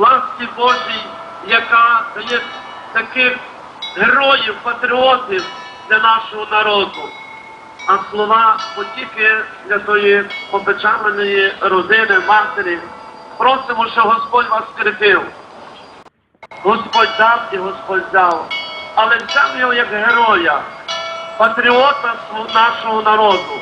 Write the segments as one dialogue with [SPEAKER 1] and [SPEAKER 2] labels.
[SPEAKER 1] ласці Божій, яка дає таких героїв, патріотів для нашого народу. А слова потіки для тої попечаменої родини, матері. Просимо, що Господь вас скріпив. Господь дав і Господь взяв. Але взяв його як героя, патріота нашого народу.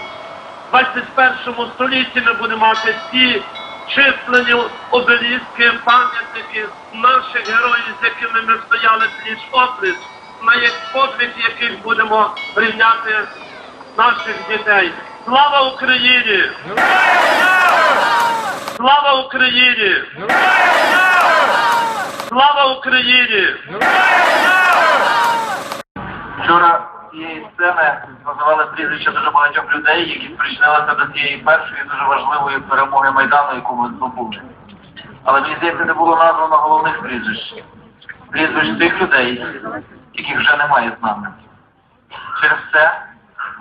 [SPEAKER 1] В 21 столітті ми будемо мати ті численні обеліски, пам'ятники наших героїв, з якими ми стояли пліч опліч, на їх подвиг, яких будемо рівняти наших дітей. Слава Україні! Слава Україні! Слава Україні!
[SPEAKER 2] Вчора з називали прізвища дуже багатьох людей, які причинилися до цієї першої дуже важливої перемоги Майдану, яку ми здобули. Але мені здається, не було названо головних прізвищ. Прізвищ тих людей, яких вже немає з нами. Через це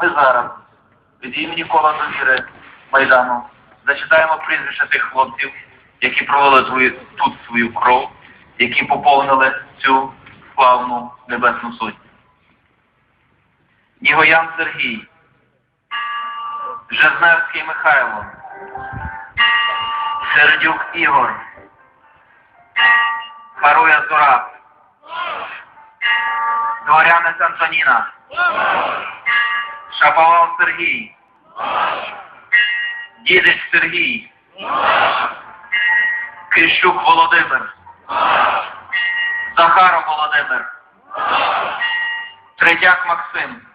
[SPEAKER 2] ми зараз від імені кола довіри Майдану зачитаємо прізвища тих хлопців, які свою, тут свою кров, які поповнили цю славну небесну сотню. Нігоян Сергій, Жизневський Михайло, Середюк Ігор, Харуя Зураб, Дворянець Антоніна, Шаповал Сергій, Дідич Сергій, Кріщук Володимир, Захаров Володимир, Третяк Максим.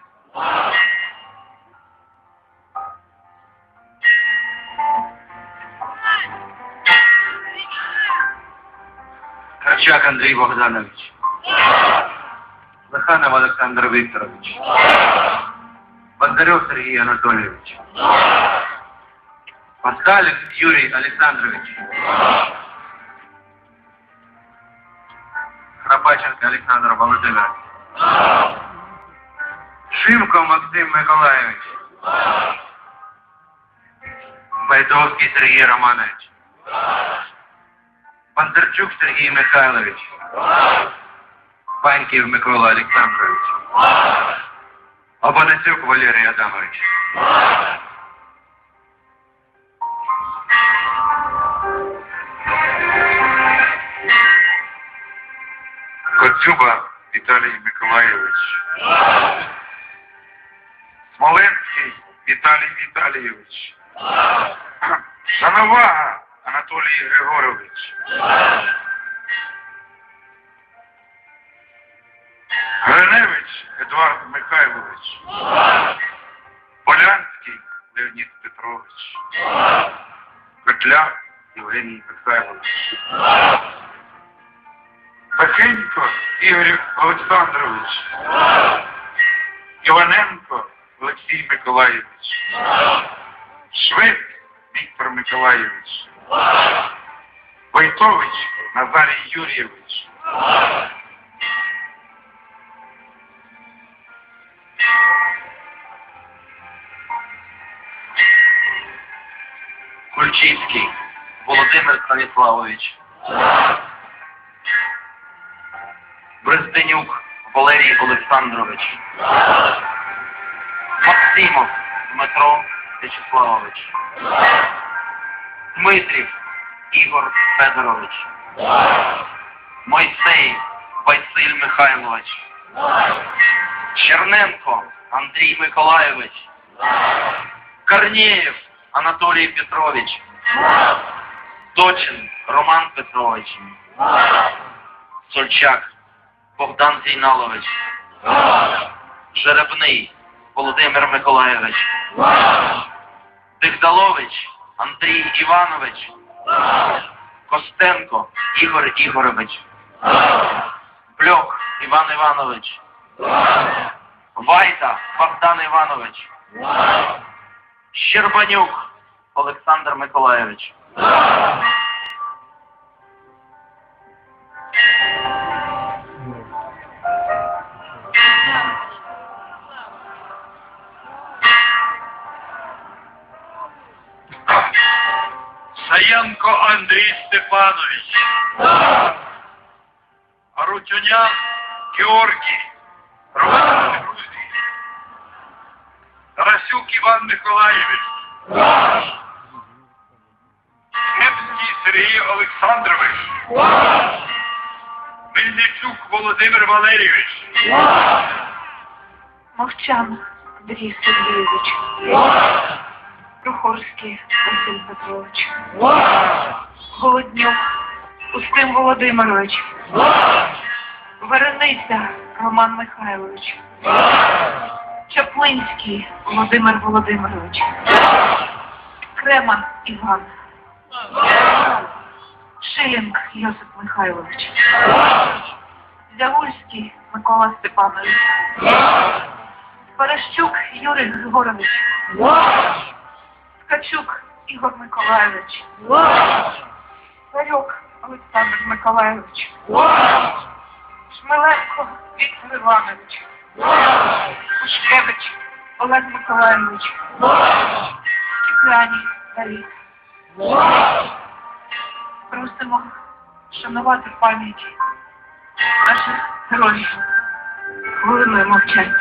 [SPEAKER 2] Карчак Андрій Богданович. Лиханов Олександр Вікторович. Бондарев Сергій Анатолійович. Паскалев Юрій Олександрович. Храпаченко Олександр Володимирович. Шимко Максим Миколаївич. Байдовський Сергій Романович. Бондарчук Сергій Михайлович. Паньків Микола Олександрович. Абонацюк Валерій Адамович. Коцюба Віталій Миколайович. Смоленський Віталій Віталійович. Шановага Анатолій Григорович. Гриневич Едуард Михайлович. Полянський Леонід Петрович. Петля Євгеній Михайлович. Пахенько Ігор Олександрович. Іваненко Олексій Миколаївич. Швець Віктор Миколаївич. Войтович Назарій Юрійович. Кульчицький Володимир Станіславович. Брестенюк Валерій Олександрович. Максимов Дмитро Вячеславович. Дмитрів Ігор Федорович. Мойсей Василь Михайлович. Черненко Андрій Миколайович. Корнеєв Анатолій Петрович. Дочин Роман Петрович. Сольчак Богдан Зійналович. Жеребний Володимир Миколаєвич. Дигдалович Андрій Іванович. Костенко Ігор Ігорович. Бльок Іван Іванович. Вайта Богдан Іванович. Щербанюк Олександр Миколаєвич.
[SPEAKER 3] Гаєнко Андрій Степанович. Арутюнян Георгій. Роман Грузій. Тарасюк Іван Миколаєвич. Кепський Сергій Олександрович. Мельничук Володимир Валерійович.
[SPEAKER 4] Мовчан Андрій Сергійович. Прохорський Василь Петрович. Голоднюк Устим Володимирович. Верениця Роман Михайлович. Чаплинський Володимир Володимирович. Креман Іван. Шилінг Йосип Михайлович. Зягульський Микола Степанович. Паращук Юрій Григорович. Ткачук Ігор Миколаївич. Царюк Олександр Миколаївич. Шмеленко Віктор Іванович. Пушкевич Олег Миколаївич. Кіпляні Давід. Просимо шанувати пам'ять наших героїв. Хвилиною мовчання.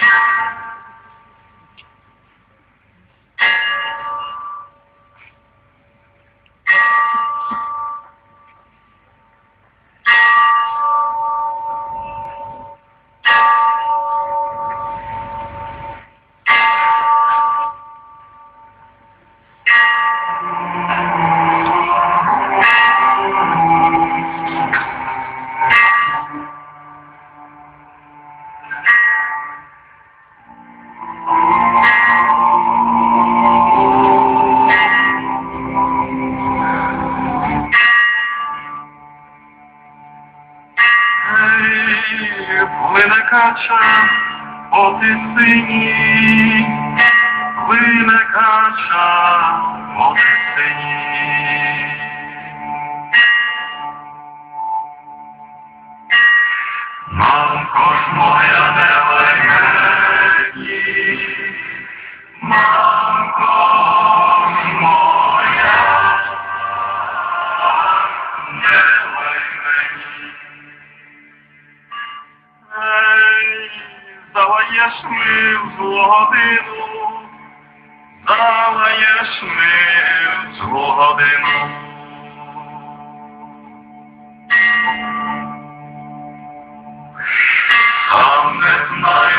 [SPEAKER 3] Кача по сині, плине кача по сині. Годину, залаєш ми в злу годину. Там не знаю,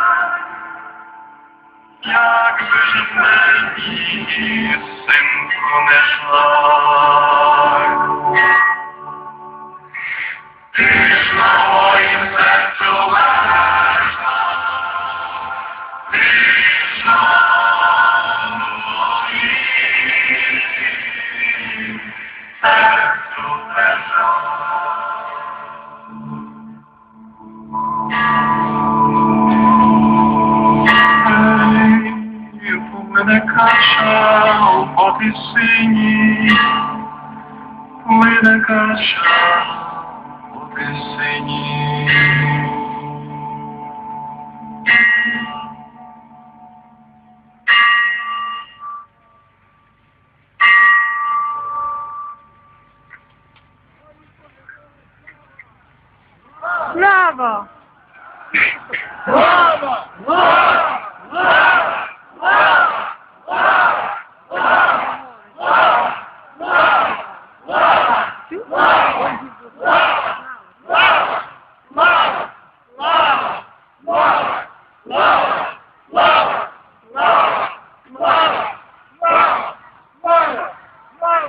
[SPEAKER 3] жаль, же ж мені синку не жаль. Ти ж на мене каша у поті сині, плине каша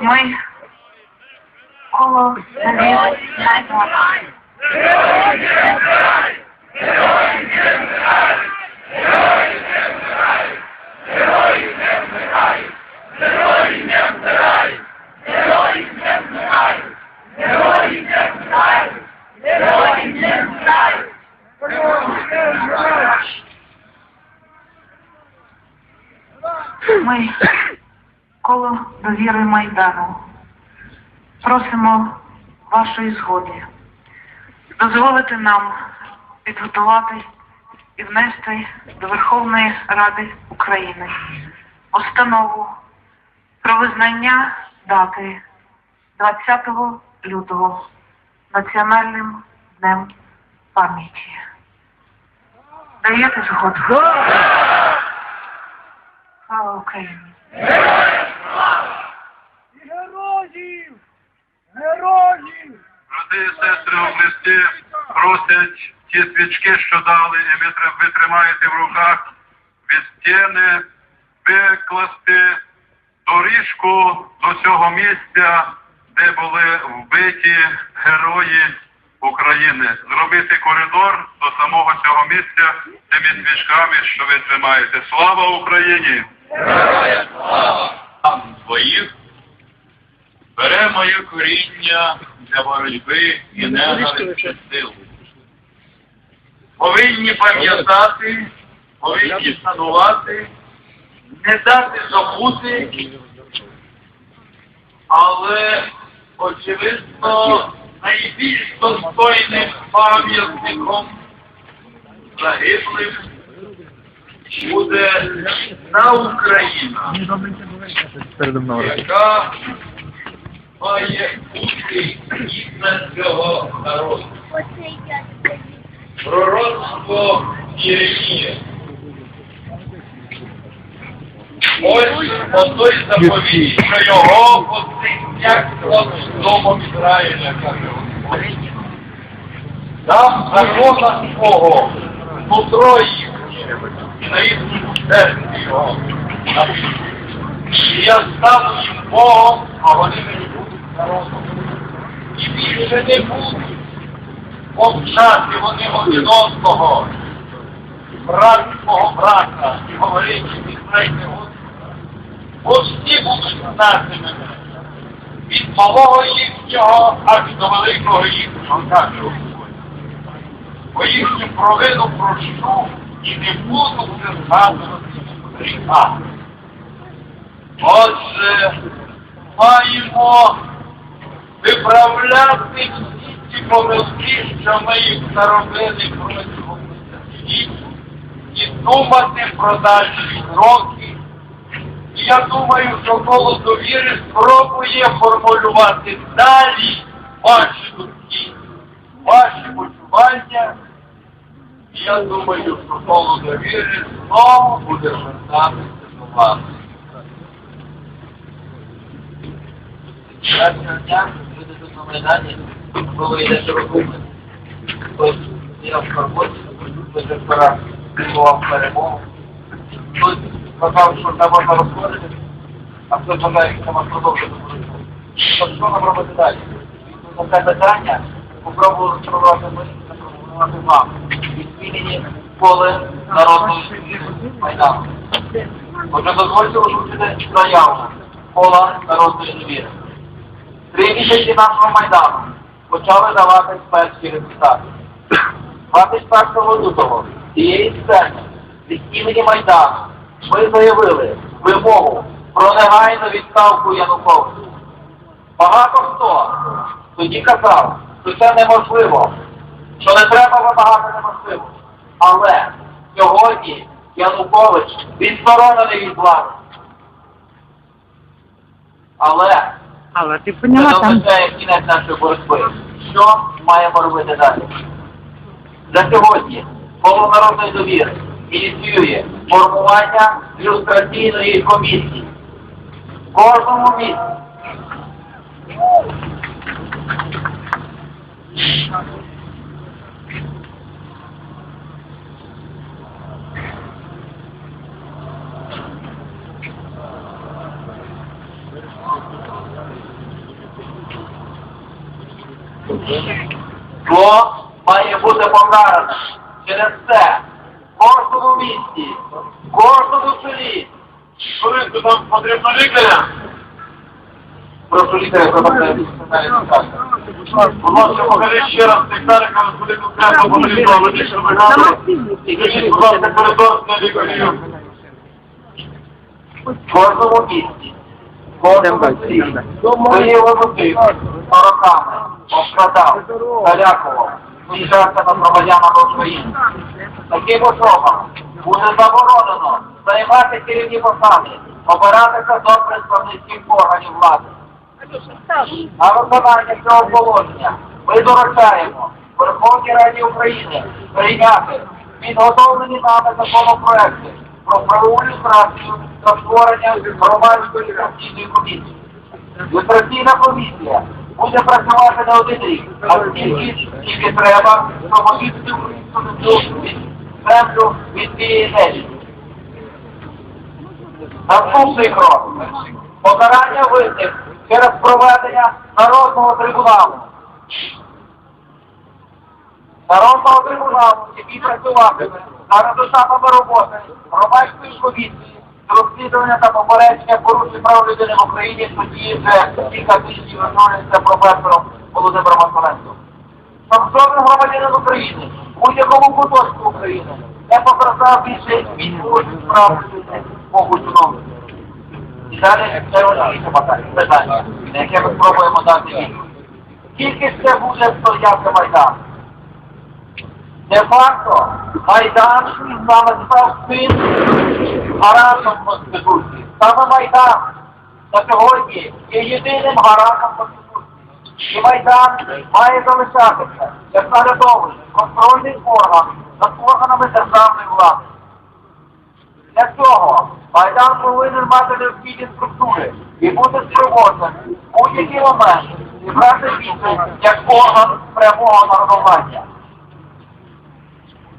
[SPEAKER 5] Ми коло завіс Майдану. Коло довіри Майдану. Просимо вашої згоди дозволити нам підготувати і внести до Верховної Ради України постанову про визнання дати 20 лютого Національним днем пам'яті. Даєте згоду? Слава Україні!
[SPEAKER 3] Брати і сестри у Христі просять ті свічки, що дали, і ви, ви тримаєте в руках від стіни викласти доріжку до цього місця, де були вбиті герої України. Зробити коридор до самого цього місця тими свічками, що ви тримаєте. Слава Україні!
[SPEAKER 6] своїх бере моє коріння для боротьби і ненависті сил. Повинні пам'ятати, повинні шанувати, не дати забути, але, очевидно, найбільш достойним пам'ятником загиблих буде та Україна яка має бути гідна цього народу. Пророцтво Єремія. Ось отой заповідь, що його посить з домом Ізраїля, каже Господь. Дам закона свого, нутро їхнє, і на їхньому серці його. І я стану їм Богом, а вони мені. І більше не будуть повчати вони один одного, брат свого брата, і говорити, пізнайте Господа. Бо всі будуть знати мене. Від малого їхнього аж до великого їхнього, Господь. Бо їхню провину прощу і не буду вже згадувати гріха. Отже, маємо виправляти всі ті помилки, що ми їх наробили протягом століть, і думати про дальші кроки. І я думаю, що коло довіри спробує формулювати далі ваші думки, ваші почування. І я думаю, що коло довіри знову буде звертатися до вас.
[SPEAKER 2] Вчорашнього дня люди тут на Майдані, коли йде широкуми. Хтось в дуже пора підготував перемогу. Хтось сказав, що не можна розходити, а хтось бажає, що треба продовжити що нам робити далі? На поле народної Майдану. Отже, дозвольте озвучити заяву пола народної довіри. Три місяці нашого Майдану почали давати перші результати. 21 лютого цієї сцени від імені Майдану ми заявили вимогу про негайну відставку Януковича. Багато хто тоді казав, що це неможливо, що не треба вимагати неможливо. Але сьогодні Янукович відсторонений від влади. Але
[SPEAKER 7] Але ти поняла
[SPEAKER 2] Це
[SPEAKER 7] там.
[SPEAKER 2] означає кінець нашої боротьби. Що маємо робити далі? За сьогодні народної довіри ініціює формування люстраційної комісії. В кожному місці. Зло має бути покаране через це в кожному місті, в кожному селі.
[SPEAKER 3] Користо, нам потрібно лікаря.
[SPEAKER 2] Прошу лікаря пробачте,
[SPEAKER 3] Будь ласка, покажи ще раз лікарика, куди конкретно потрібно медичну бригаду. І кажіть, будь ласка, коридор для лікарів.
[SPEAKER 2] в кожному місті, в кожному селі. Свої волоси роками обкрадав, залякував, над громадянами України. Таким особам буде заборонено займати керівні посади, обиратися до представницьких органів влади. На виконання цього положення ми доручаємо Верховній Раді України прийняти підготовлені нами законопроекти про правову люстрацію та створення громадської люстраційної комісії. Люстраційна комісія буде працювати не один рік, а стільки, скільки треба, землю від землю від цієї нечисті. Наступний крок. Покарання винних через проведення народного трибуналу. Народного трибуналу, який працюватиме за результатами роботи громадської комісії розслідування та попередження порушень прав людини в Україні суді вже кілька тижнів виконується професором Володимиром Москаленком. Щоб жоден громадянин України будь-якому куточку України не постраждав більше порушень прав людини боку чиновників. І далі це важливіше питання, на яке ми спробуємо дати відповідь. Скільки це буде стояти Майдан? Де-факто Майдан саме став тим гарантом Конституції. Саме Майдан на сьогодні є єдиним гарантом Конституції. І Майдан має залишатися як наглядовий контрольний орган над органами державної влади. Для цього Майдан повинен мати необхідні структури і бути спроможним будь-який момент зібрати відповідь як орган прямого народування.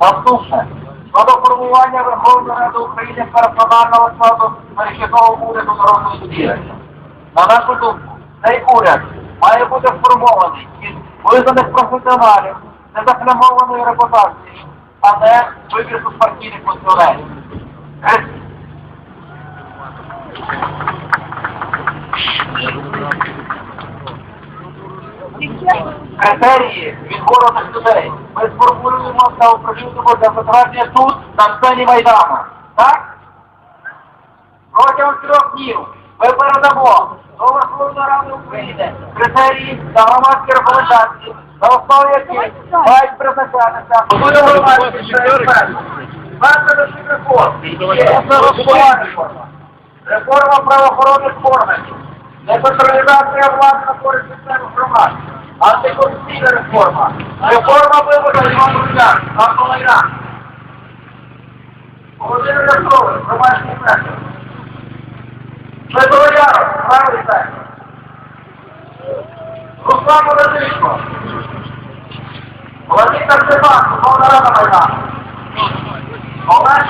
[SPEAKER 2] Наступне. Щодо формування Верховної Ради України персонального складу перехідного уряду народної довіри. На нашу думку, цей уряд має бути сформований із визнаних професіоналів, незаплямованої репутації, а не вибірку з партійних функціонерів. Критерії відбору цих людей ми сформулюємо та оприлюднимо для затвердження тут, на сцені Майдану. Так? Протягом трьох днів ми передамо до Верховної Ради України критерії та громадські рекомендації, на основі яких мають призначатися буде громадські експерти. Наслідок реформ є реформа реформа. Реформа правоохоронних органів, децентралізація влади на користь місцевих громад, антикорупційна реформа, реформа виборів Іван Рудяк, Автомайдан. Володимир Ляшкович, громадський сектор. Дмитро Яров, правий сектор. Руслан Володимирко. Владимир Степан, Верховна Рада Майдану. Олег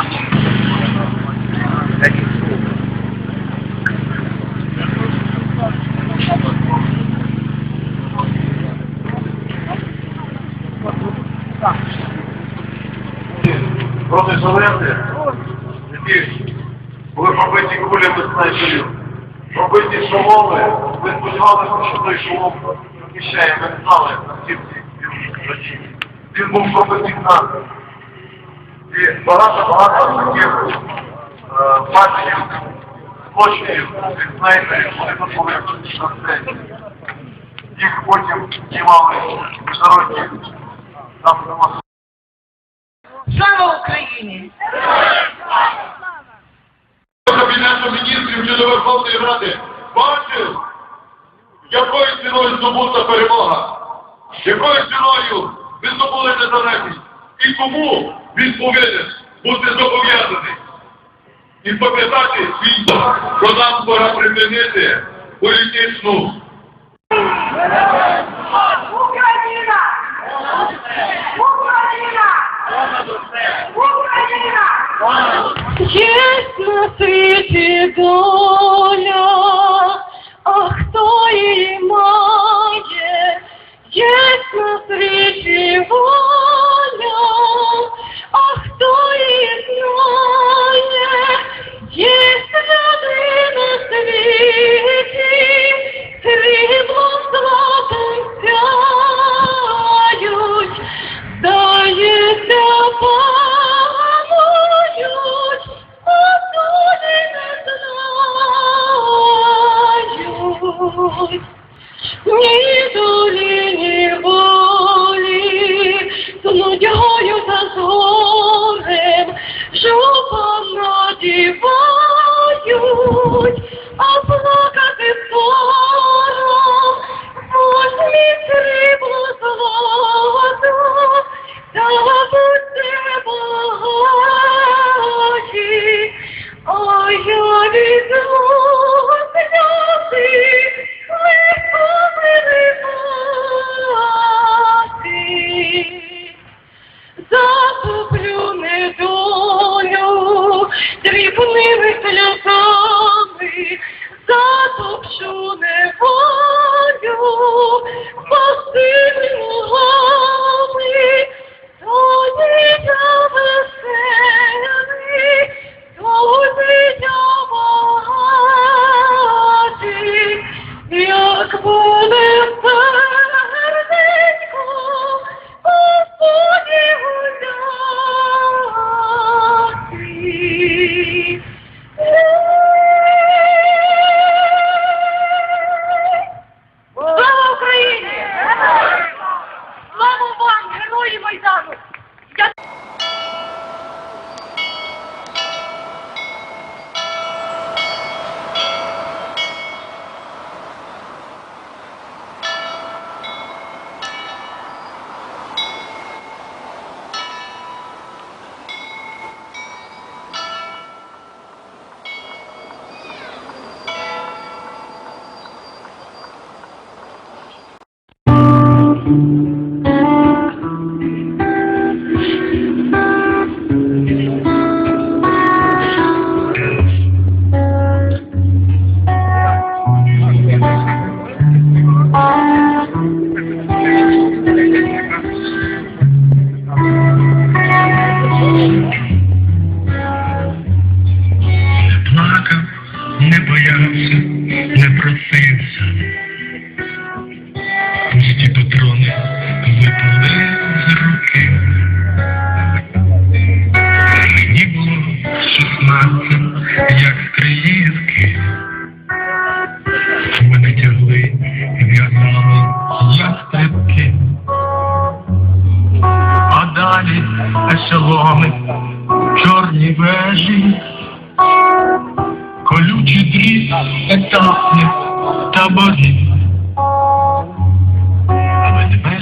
[SPEAKER 3] проти Зеленки, які були побиті кулями снайперів, побиті шоломи, ми сподівалися, що той шолом захищає, ми знали наскільки він злочинний. Він був побитий нас. І багато-багато таких е, бачень злочинів від снайперів, вони тут були на сцені. Їх потім знімали міжнародні
[SPEAKER 5] Слава Україні!
[SPEAKER 3] Кабінету міністрів чи до Верховної Ради бачив, якою ціною здобута перемога, якою ціною ви здобули незалежність. і кому він повинен бути зобов'язаний. І пам'ятати свідомо, що нам пора припинити політичну
[SPEAKER 7] Україна! Україна! Україна!
[SPEAKER 4] Єсть на світі доля, а хто її має, єсть на світі воля, а хто її знає, єсть люди на світі, сріблом златом сяють, Ні долі, ні болі, з нудьгою та з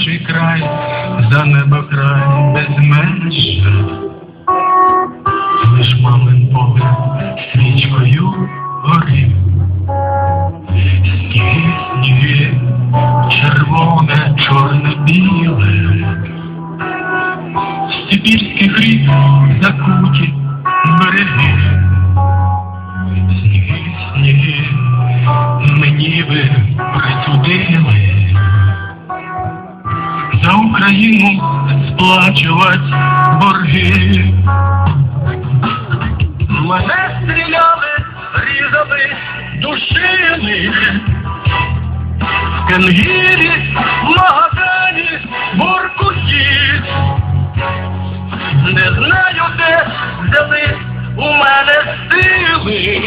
[SPEAKER 8] ведмежий край, за небо край без меж. Лиш мамин погляд свічкою горів. Сплачувати борги. Мене стріляли, різали, душили. В Кенгірі, в магазині, буркуті. Не знаю, де взяли у мене сили,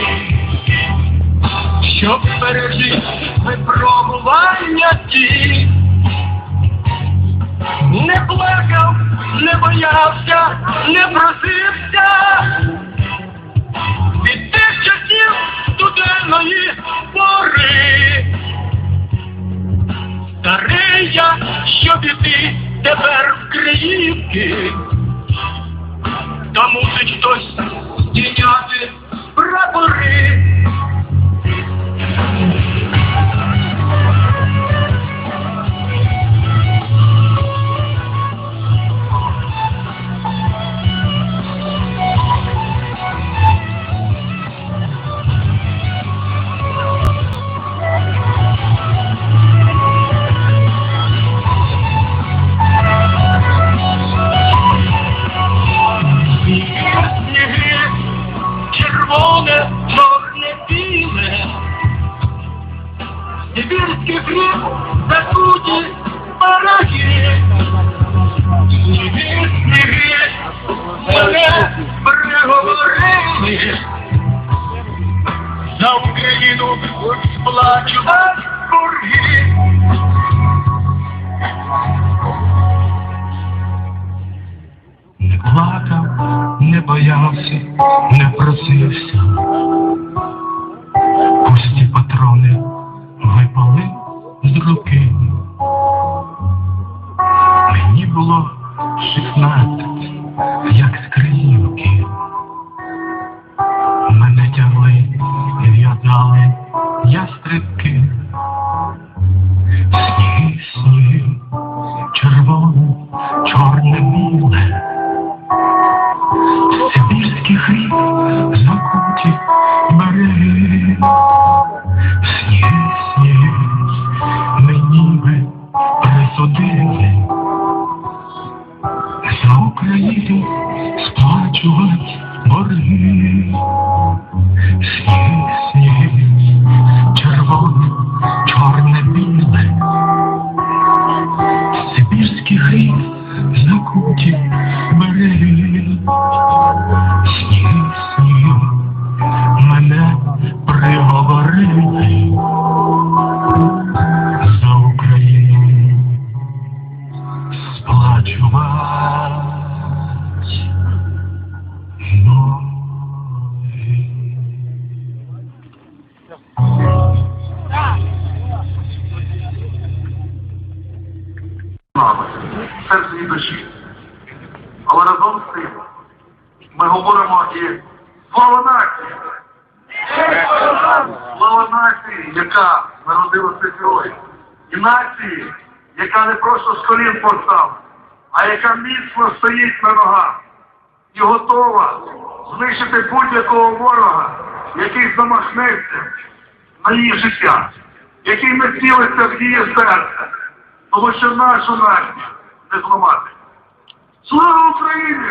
[SPEAKER 8] щоб пережити випробування ті. Не плакав, не боявся, не просився. Від тих часів студенної пори. Старий я, щоб іти тепер в Криївки. любить хтось здійняти прапори. Мене тягли і в'язали ястрибки.
[SPEAKER 3] Нами, в і душі. Але разом з тим ми говоримо і слава нації! Слава нації, яка народила цих героїв. І яка не просто з колін постав, а яка міцно стоїть на ногах і готова знищити будь-якого ворога, який замахнеться на її життя, який не цілиться в її серце, тому що нашу націю не зламати. Слава Україні!